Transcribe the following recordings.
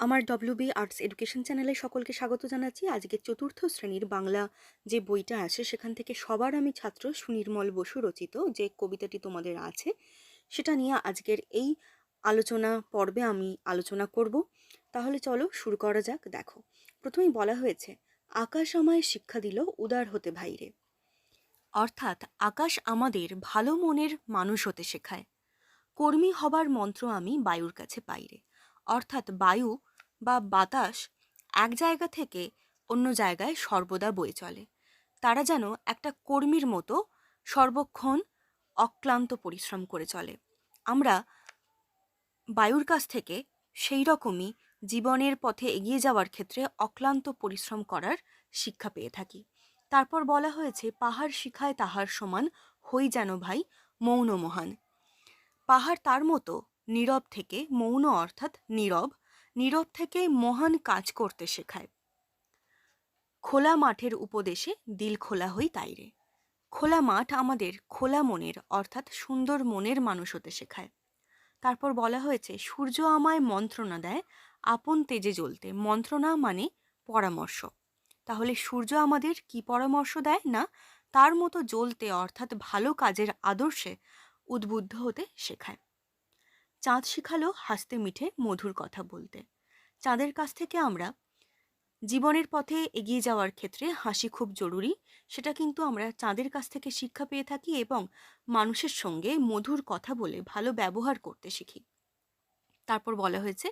আমার WB arts education চ্যানেলে সকলকে স্বাগত জানাচ্ছি। আজকে চতুর্থ শ্রেণির বাংলা যে বইটা আছে, সেখান থেকে সবার আমি ছাত্র সুনির্মল বসু রচিত যে কবিতাটি তোমাদের আছে, সেটা নিয়ে আজকের এই আলোচনা পর্বে আমি আলোচনা করব। তাহলে চলো শুরু করা যাক। দেখো, প্রথমেই বলা হয়েছে, আকাশ আমায় শিক্ষা দিল, উদার হতে ভাইরে। অর্থাৎ আকাশ আমাদের ভালো মনের মানুষ হতে শেখায়। কর্মী হবার মন্ত্র আমি বায়ুর কাছে পাইরে। অর্থাৎ বায়ু বা বাতাস এক জায়গা থেকে অন্য জায়গায় সর্বদা বয়ে চলে। তারা যেন একটা কর্মীর মতো সর্বক্ষণ অক্লান্ত পরিশ্রম করে চলে। আমরা বায়ুর কাছ থেকে সেই রকমই জীবনের পথে এগিয়ে যাওয়ার ক্ষেত্রে অক্লান্ত পরিশ্রম করার শিক্ষা পেয়ে থাকি। তারপর বলা হয়েছে, পাহাড় শিখায় তাহার সমান হই যেন ভাই মৌন মহান। পাহাড় তার মতো নীরব থেকে মৌন অর্থাৎ নীরব নীরব থেকে মহান কাজ করতে শেখায়। খোলা মাঠের উপদেশে দিল খোলা হই তাইরে খোলা মাঠ আমাদের খোলা মনের, অর্থাৎ সুন্দর মনের মানুষ হতে শেখায়। তারপর বলা হয়েছে, সূর্য আমায় মন্ত্রণা দেয় আপন তেজে জ্বলতে। মন্ত্রণা মানে পরামর্শ। তাহলে সূর্য আমাদের কি পরামর্শ দেয় না? তার মতো জ্বলতে, অর্থাৎ ভালো কাজের আদর্শে উদ্বুদ্ধ হতে শেখায়। চাঁদ শিখালো হাসতে মিঠে মধুর কথা বলতে। চাঁদের কাছ থেকে আমরা জীবনের পথে এগিয়ে যাওয়ার ক্ষেত্রে হাসি খুব জরুরি। সেটা কিন্তু আমরা চাঁদের কাছ থেকে শিক্ষা পেয়ে থাকি এবং মানুষের সঙ্গে মধুর কথা বলে ভালো ব্যবহার করতে শিখি। তারপর বলা হয়েছে,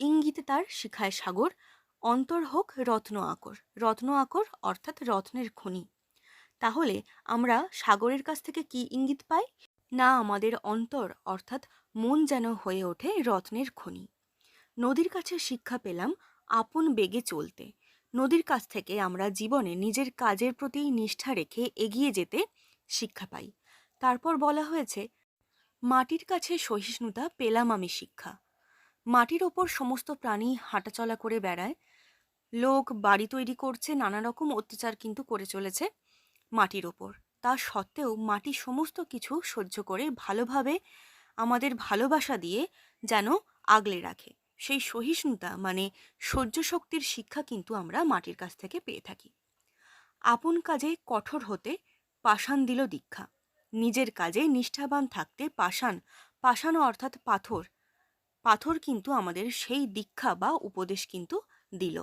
ইঙ্গিতে তার শিখায় সাগর, অন্তর হোক রত্ন আকর। রত্ন আকর অর্থাৎ রত্নের খনি। তাহলে আমরা সাগরের কাছ থেকে কি ইঙ্গিত পাই? না আমাদের অন্তর অর্থাৎ মন যেন হয়ে ওঠে রত্নের খনি। নদীর কাছে শিক্ষা পেলাম আপন বেগে চলতে। নদীর কাছ থেকে আমরা জীবনে নিজের কাজের প্রতি নিষ্ঠা রেখে এগিয়ে যেতে শিক্ষা পাই। তারপর বলা হয়েছে, মাটির কাছে সহিষ্ণুতা পেলাম আমি শিক্ষা। মাটির ওপর সমস্ত প্রাণী হাঁটাচলা করে বেড়ায়। লোক বাড়ি তৈরি করছে নানা রকম অত্যাচার কিন্তু করে চলেছে মাটির ওপর। তা সত্ত্বেও মাটি সমস্ত কিছু সহ্য করে ভালোভাবে আমাদের ভালোবাসা দিয়ে যেন আগলে রাখে। সেই সহিষ্ণুতা মানে সহ্য শক্তির শিক্ষা কিন্তু আমরা মাটির কাছ থেকে পেয়ে থাকি। আপন কাজে কঠোর হতে পাষাণ দিল দীক্ষা। নিজের কাজে নিষ্ঠাবান থাকতে পাষাণ পাষাণ অর্থাৎ পাথর পাথর কিন্তু আমাদের সেই দীক্ষা বা উপদেশ কিন্তু দিল।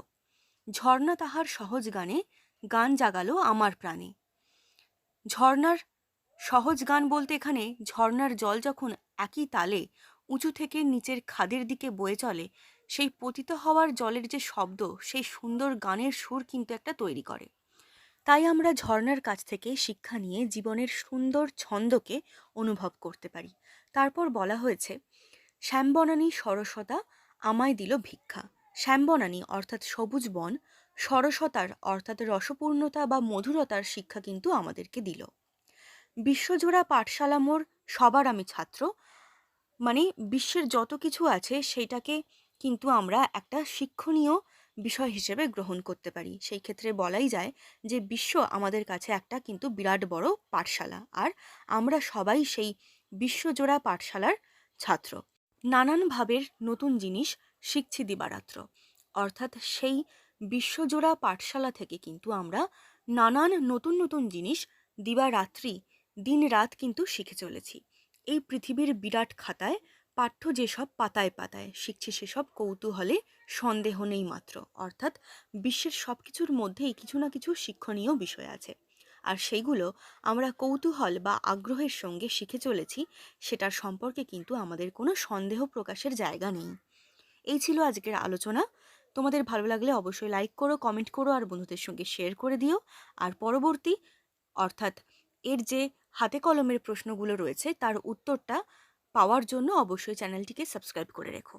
ঝর্ণা তাহার সহজ গানে গান জাগালো আমার প্রাণে। ঝর্ণার সহজ গান বলতে এখানে ঝর্ণার জল যখন একই তালে উঁচু থেকে নিচের খাদের দিকে বয়ে চলে, সেই পতিত হওয়ার জলের যে শব্দ, সেই সুন্দর গানের সুর কিন্তু একটা তৈরি করে। তাই আমরা ঝর্ণার কাছ থেকে শিক্ষা নিয়ে জীবনের সুন্দর ছন্দকে অনুভব করতে পারি। তারপর বলা হয়েছে, শ্যামবনানী সরসতা আমায় দিল ভিক্ষা। শ্যামবনানী অর্থাৎ সবুজ বন সরসতার অর্থাৎ রসপূর্ণতা বা মধুরতার শিক্ষা কিন্তু আমাদেরকে দিল। বিশ্বজোড়া পাঠশালা মোর সবার আমি ছাত্র। মানে বিশ্বের যত কিছু আছে সেইটাকে কিন্তু আমরা একটা শিক্ষণীয় বিষয় হিসেবে গ্রহণ করতে পারি। সেই ক্ষেত্রে বলাই যায় যে বিশ্ব আমাদের কাছে একটা কিন্তু বিরাট বড় পাঠশালা আর আমরা সবাই সেই বিশ্বজোড়া পাঠশালার ছাত্র। নানান ভাবের নতুন জিনিস শিখছি দিবারাত্র। অর্থাৎ সেই বিশ্বজোড়া পাঠশালা থেকে কিন্তু আমরা নানান নতুন নতুন জিনিস দিবারাত্রি দিন রাত কিন্তু শিখে চলেছি। এই পৃথিবীর বিরাট খাতায় পাঠ্য যেসব পাতায় পাতায় শিখছি সেসব কৌতূহলে সন্দেহ নেই মাত্র। অর্থাৎ বিশ্বের সব কিছুর মধ্যেই কিছু না কিছু শিক্ষণীয় বিষয় আছে। আর সেইগুলো আমরা কৌতূহল বা আগ্রহের সঙ্গে শিখে চলেছি, সেটার সম্পর্কে কিন্তু আমাদের কোনো সন্দেহ প্রকাশের জায়গা নেই। এই ছিল আজকের আলোচনা। তোমাদের ভালো লাগলে অবশ্যই লাইক করো কমেন্ট করো, আর বন্ধুদের সঙ্গে শেয়ার করে দিও। আর পরবর্তী অর্থাৎ এর যে হাতে কলমের প্রশ্নগুলো রয়েছে তার উত্তরটা পাওয়ার জন্য অবশ্যই চ্যানেলটিকে সাবস্ক্রাইব করে রেখো।